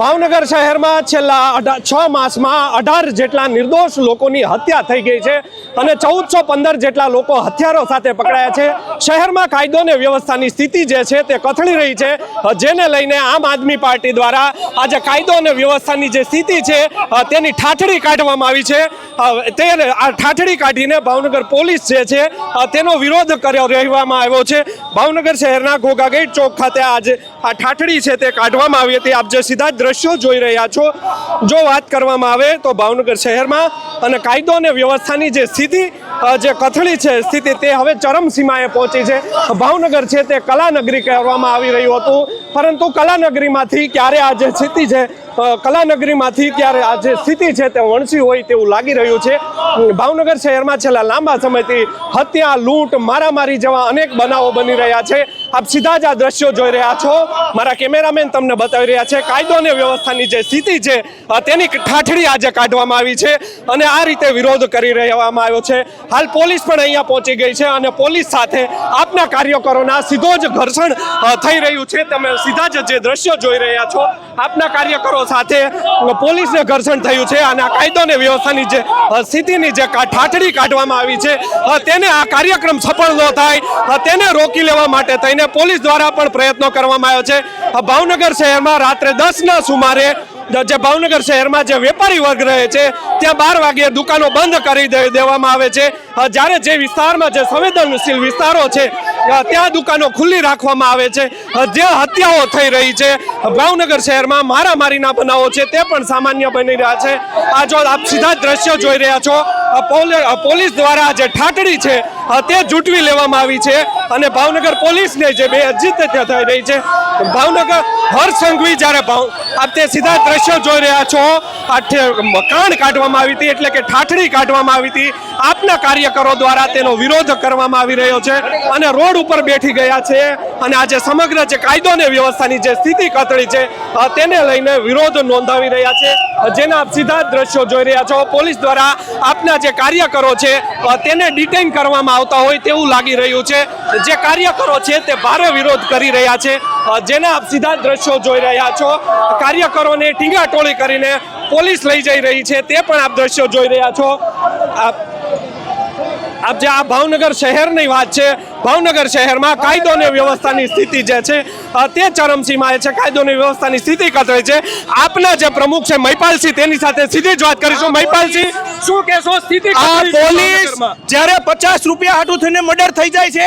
ભાવનગર શહેરમાં છેલ્લા છ માસમાં અઢાર જેટલા નિર્દોષ લોકોની હત્યા થઈ ગઈ છે અને ચૌદસો પંદર જેટલા લોકો હથિયારો સાથે પકડાયા છે. શહેરમાં કાયદો અને વ્યવસ્થાની સ્થિતિ જે છે તે કથળી રહી છે. જેને લઈને આમ આદમી પાર્ટી દ્વારા આજે કાયદો અને વ્યવસ્થાની જે સ્થિતિ છે તેની ઠાઠડી કાઢવામાં આવી છે. તે આ ઠાઠડી કાઢીને ભાવનગર પોલીસ જે છે તેનો વિરોધ કર્યો રહેવામાં આવ્યો છે. ભાવનગર શહેરના ઘોઘાગેટ ચોક ખાતે આજે આ ઠાઠડી છે તે કાઢવામાં આવી હતી. આપ જે સીધા જ દ્રશ્યો જોઈ રહ્યા છો. જો વાત કરવામાં આવે તો ભાવનગર શહેરમાં અને કાયદો અને વ્યવસ્થાની જે સ્થિતિ જે કથળી છે સ્થિતિ તે હવે ચરમસીમાએ પહોંચી છે. ભાવનગર છે તે કલાનગરી કહેવામાં આવી રહ્યું હતું. પરંતુ કલાનગરીમાંથી ક્યારે આ જે સ્થિતિ છે કલાનગરીમાંથી ક્યારે આ જે સ્થિતિ છે તે વણસી હોય તેવું લાગી રહ્યું છે. ભાવનગર શહેરમાં છેલ્લા લાંબા સમયથી હત્યા, લૂંટ, મારામારી જેવા અનેક બનાવો બની રહ્યા છે. આપ સીધા જ આ દ્રશ્યો જોઈ રહ્યા છો. મારા કેમેરામેન તમને બતાવી રહ્યા છે કાયદો અને વ્યવસ્થાની જે સ્થિતિ છે તેની ઠાઠડી આજે કાઢવામાં આવી છે અને આ રીતે વિરોધ કરી રહેવામાં આવ્યો છે. હાલ પોલીસ પણ અહીંયા પહોંચી ગઈ છે અને પોલીસ સાથે આપના કાર્યકરોના સીધો જ ઘર્ષણ થઈ રહ્યું છે. તમે સીધા જ જે દ્રશ્યો જોઈ રહ્યા છો આપના કાર્યકરો સાથે પોલીસને ઘર્ષણ થયું છે અને આ કાયદો અને વ્યવસ્થાની જે સ્થિતિની જે ઠાઠડી કાઢવામાં આવી છે તેને આ કાર્યક્રમ સફળ ન થાય તેને રોકી લેવા માટે થઈને પોલીસ દ્વારા પણ પ્રયત્નો કરવામાં આવ્યો છે. ભાવનગર શહેરમાં રાત્રે દસના સુમારે જે ભાવનગર શહેરમાં જે વેપારી વર્ગ રહે છે, ત્યાં બાર વાગે દુકાનો બંધ કરી દેવામાં આવે છે. જ્યારે જે વિસ્તારમાં જે સંવેદનશીલ વિસ્તારો છે ત્યાં દુકાનો ખુલ્લી રાખવામાં આવે છે. જે હત્યાઓ થઈ રહી છે ભાવનગર શહેરમાં મારામારીના બનાવો છે, તે પણ સામાન્ય બની રહ્યા છે. આ જો આપ સીધા દ્રશ્યો જોઈ રહ્યા છો પોલીસ દ્વારા જે ઠાટડી છે તે જૂટવી લેવામાં આવી છે અને ભાવનગર પોલીસને જે બે અજીત થઈ રહી છે. ભાવનગર હર્ષ જ્યારે ભાવ આપ તે સીધા દ્રશ્યો જોઈ રહ્યા છો. આઠે મકાન કાઢવામાં આવી હતી એટલે કે ઠાઠડી કાઢવામાં આવી હતી. આપના કાર્યકરો દ્વારા તેનો વિરોધ કરવામાં આવી રહ્યો છે અને રોડ ઉપર બેઠી ગયા છે અને આજે સમગ્ર જે કાયદો અને વ્યવસ્થાની જે સ્થિતિ કથળી છે તેને લઈને વિરોધ નોંધાવી રહ્યા છે. જેના આપ સીધા દ્રશ્યો જોઈ રહ્યા છો. પોલીસ દ્વારા આપના જે કાર્યકરો છે તેને ડિટેન કરવામાં આવતા હોય તેવું લાગી રહ્યું છે. જે કાર્યકરો છે તે ભારે વિરોધ કરી રહ્યા છે. જેના આપ સીધા દ્રશ્યો જોઈ રહ્યા છો. કાર્યકરોને ટીંગાટોળી કરીને પોલીસ લઈ જઈ રહી છે. તે પણ આપ દ્રશ્યો જોઈ રહ્યા છો. આપ જે આ ભાવનગર શહેરની વાત છે, ભાવનગર શહેરમાં કાયદો અને વ્યવસ્થાની સ્થિતિ જે છે તે ચરમસીમાએ છે. કાયદો અને વ્યવસ્થાની સ્થિતિ કથળી છે. આપના જે પ્રમુખ છે, મહિપાલસિંહ, તેની સાથે સીધી જ વાત કરીશું. મહિપાલસિંહ શું કહેશો? સ્થિતિ આ પોલીસ જ્યારે પચાસ રૂપિયા હાટું થઈને મર્ડર થઈ જાય છે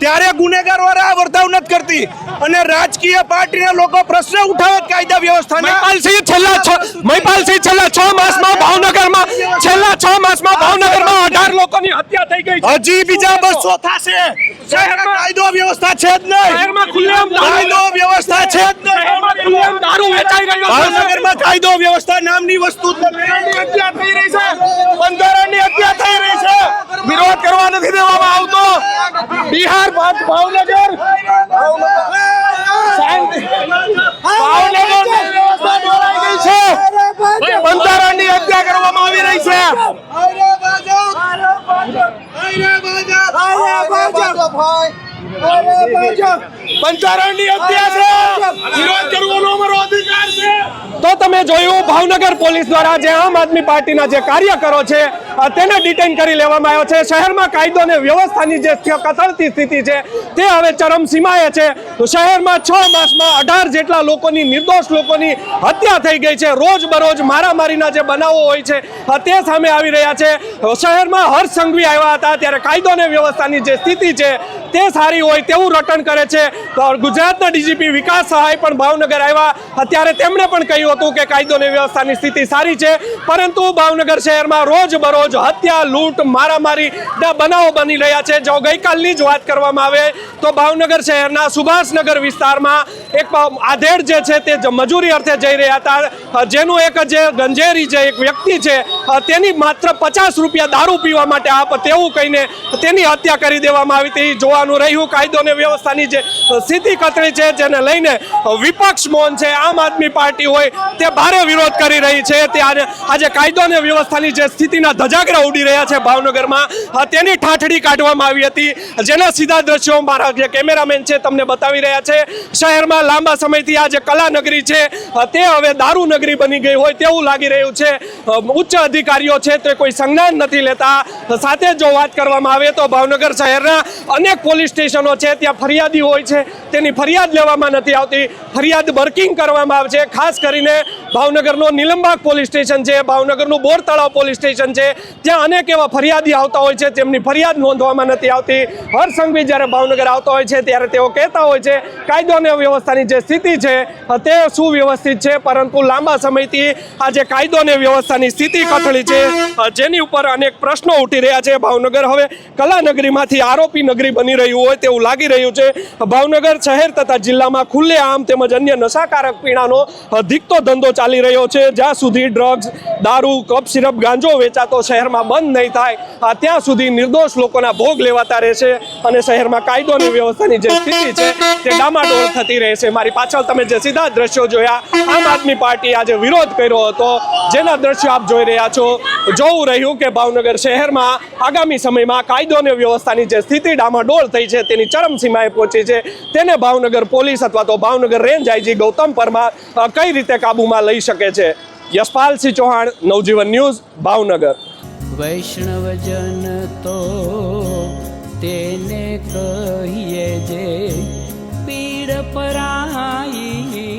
ત્યારે ગુનેગાર વાળા વર્તાવ નથી કરતી. અને રાજકીય પાર્ટીના લોકો પ્રશ્ન ઉઠાવે કાયદા વ્યવસ્થાના. મહિપાલસિંહ છેલ્લા છ મહિપાલસિંહ છેલ્લા છ માસમાં ભાવનગરમાં લોકોની હત્યા થઈ ગઈ છે. હજી બીજા બસો થશે. શહેરમાં કાયદો વ્યવસ્થા છે જ નહીં. શહેરમાં ખુલ્લેઆમ કાયદો વ્યવસ્થા છે જ નહીં. શહેરમાં ખુલ્લેઆમ દારૂ વેચાઈ રહ્યો છે. ભાવનગરમાં કાયદો વ્યવસ્થા નામની વસ્તુ જ નથી. હત્યા થઈ રહી છે. બંધારણની હત્યા થઈ રહી છે. વિરોધ કરવા નથી દેવામાં આવતો. બિહાર ભાવનગર. શાંતિ ભાવનગરની વ્યવસ્થા દોરાઈ ગઈ છે બંધારણની હત્યા કરવામાં આવી રહી છે બંધારણની હત્યા છે. વિરોધ કરવાનો અમારો અધિકાર છે. તો તમે જોયું ભાવનગર પોલીસ દ્વારા જે આમ આદમી પાર્ટીના જે કાર્યકરો છે તેને ડિટેન કરી લેવામાં આવ્યો છે. શહેરમાં કાયદો અને વ્યવસ્થાની જે કથળતી સ્થિતિ છે તે હવે ચરમસીમાએ છે. તો શહેરમાં છ માસમાં અઢાર જેટલા લોકોની નિર્દોષ લોકોની હત્યા થઈ ગઈ છે. રોજ બરોજ મારામારીના જે બનાવો હોય છે તે સામે આવી રહ્યા છે. શહેરમાં હર્ષ સંઘવી આવ્યા હતા. ત્યારે કાયદો અને વ્યવસ્થાની જે સ્થિતિ છે તે સારી હોય તેવું રટણ કરે છે. ગુજરાતના ડીજીપી વિકાસ સહાય પણ ભાવનગર આવ્યા. અત્યારે તેમણે પણ કહ્યું હતું કે કાયદો અને વ્યવસ્થાની સ્થિતિ સારી છે. પરંતુ ભાવનગર શહેરમાં રોજ બરોજ હત્યા, લૂંટ, મારામારી બનાવો બની રહ્યા છે. જો ગઈકાલની જ વાત કરવામાં આવે તો ભાવનગર શહેરના સુભાષનગર વિસ્તારમાં એક આધેડ જે છે તે મજૂરી અર્થે જઈ રહ્યા હતા. જેનું એક જે ગંજેરી જે એક વ્યક્તિ છે તેની માત્ર પચાસ રૂપિયા દારૂ પીવા માટે આપ તેવું કહીને તેની હત્યા કરી દેવામાં આવી હતી. જોવાનું રહ્યું. કાયદો અને વ્યવસ્થાની જે સ્થિતિ કતરી છે, જેને લઈને વિપક્ષ મૌન છે, આમ આદમી પાર્ટી હોય, તે ભારે વિરોધ કરી રહી છે. ત્યારે આજે કાયદો અને વ્યવસ્થાની જે સ્થિતિના ધજાગરા ઉડી રહ્યા છે ભાવનગરમાં તેની ઠાઠડી કાઢવામાં આવી હતી. જેના સીધા દ્રશ્યો મારા જે કેમેરામેન છે, તમને બતાવી રહ્યા છે. શહેરમાં લાંબા સમયથી આ જે કલાનગરી છે તે હવે દારૂ નગરી બની ગઈ હોય તેવું લાગી રહ્યું છે. ઉચ્ચ અધિકારીઓ છે, તે કોઈ સંજ્ઞાન નથી લેતા. સાથે જો વાત કરવામાં આવે તો ભાવનગર શહેરના અનેક પોલીસ સ્ટેશનો છે, ત્યાં ફરિયાદી હોય છે, તેની ફરિયાદ લેવામાં નથી આવતી. ફરિયાદ બર્કિંગ કરવામાં આવે છે, ખાસ કરીને ભાવનગરનો નીલમબાગ પોલીસ સ્ટેશન છે, ભાવનગરનું બોર તળાવ પોલીસ સ્ટેશન છે, ત્યાં અનેક એવા ફરિયાદી આવતા હોય છે, તેમની ફરિયાદ નોંધવામાં નથી આવતી. હર સંઘવી જ્યારે ભાવનગર આવતા હોય છે, ત્યારે તેઓ કહેતા હોય છે, કાયદો અને વ્યવસ્થાની જે સ્થિતિ છે, તે સુવ્યવસ્થિત છે, પરંતુ લાંબા સમયથી આ જે કાયદો અને વ્યવસ્થાની સ્થિતિ કથળી છે, જેની ઉપર અનેક પ્રશ્નો ઉઠી રહ્યા છે. ભાવનગર હવે કલાનગરીમાંથી આરોપી નગરી બની રહ્યું હોય તેવું લાગી રહ્યું છે. ભાવનગર શહેર તથા જિલ્લામાં ખુલ્લેઆમ તેમજ અન્ય નશાકારક પીણાનો અધિકતો ધીકતો ધંધો ચાલી રહ્યો છે. જ્યાં સુધી ડ્રગ્સ દારૂ, કપ, સિરપ, ગાંજો વેચાતો શહેરમાં બંધ નહીં થાય. ત્યાં સુધી નિર્દોષ લોકોના ભોગ લેવાતા રહેશે અને શહેરમાં કાયદો અને વ્યવસ્થાની જે સ્થિતિ છે, તે ડામાડોળ થતી રહેશે મારી પાછળ તમે જે સીધા દ્રશ્યો જોયા, આમ આદમી પાર્ટી આજે વિરોધ કર્યો હતો. જેના દ્રશ્યો આપ જોઈ રહ્યા છો, જોવું રહ્યું કે ભાવનગર શહેરમાં આગામી સમયમાં કાયદો અને વ્યવસ્થાની જે સ્થિતિ ડામાડોળ થઈ છે, તેની ચરમસીમાએ પહોંચી છે. તેને ભાવનગર પોલીસ અથવા તો ભાવનગર રેન્જ આઈજી ગૌતમ પરમાર કઈ રીતે કાબૂમાં લઈ શકે છે? યશપાલસિંહ ચૌહાણ નવજીવન ન્યૂઝ ભાવનગર. વૈષ્ણવજન તો તેને કહીએ જે પીડ પરાઈ